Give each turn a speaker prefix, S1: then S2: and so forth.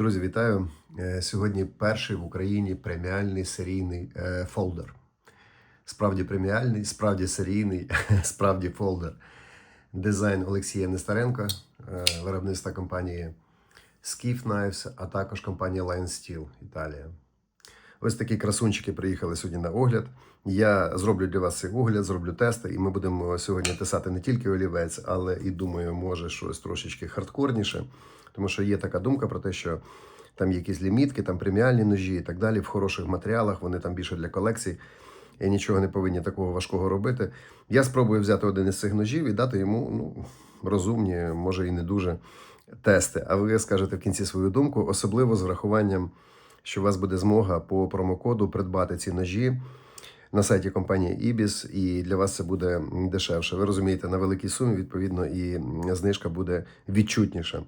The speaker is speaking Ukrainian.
S1: Друзі, вітаю! Е, Сьогодні перший в Україні преміальний серійний е, фолдер. Справді преміальний, справді серійний, справді фолдер. Дизайн Олексія Нестеренка, е, виробництва компанії Skiff Knives, а також компанія Lion Steel Італія. Ось такі красунчики приїхали сьогодні на огляд. Я зроблю для вас цей огляд, зроблю тести, і ми будемо сьогодні тесати не тільки олівець, але і думаю, може щось трошечки хардкорніше. Тому що є така думка про те, що там якісь лімітки, там преміальні ножі і так далі. В хороших матеріалах вони там більше для колекцій. І нічого не повинні такого важкого робити. Я спробую взяти один із цих ножів і дати йому ну, розумні, може і не дуже тести. А ви скажете в кінці свою думку, особливо з врахуванням, що у вас буде змога по промокоду придбати ці ножі на сайті компанії Ibis, і для вас це буде дешевше. Ви розумієте, на великій сумі, відповідно, і знижка буде відчутніша.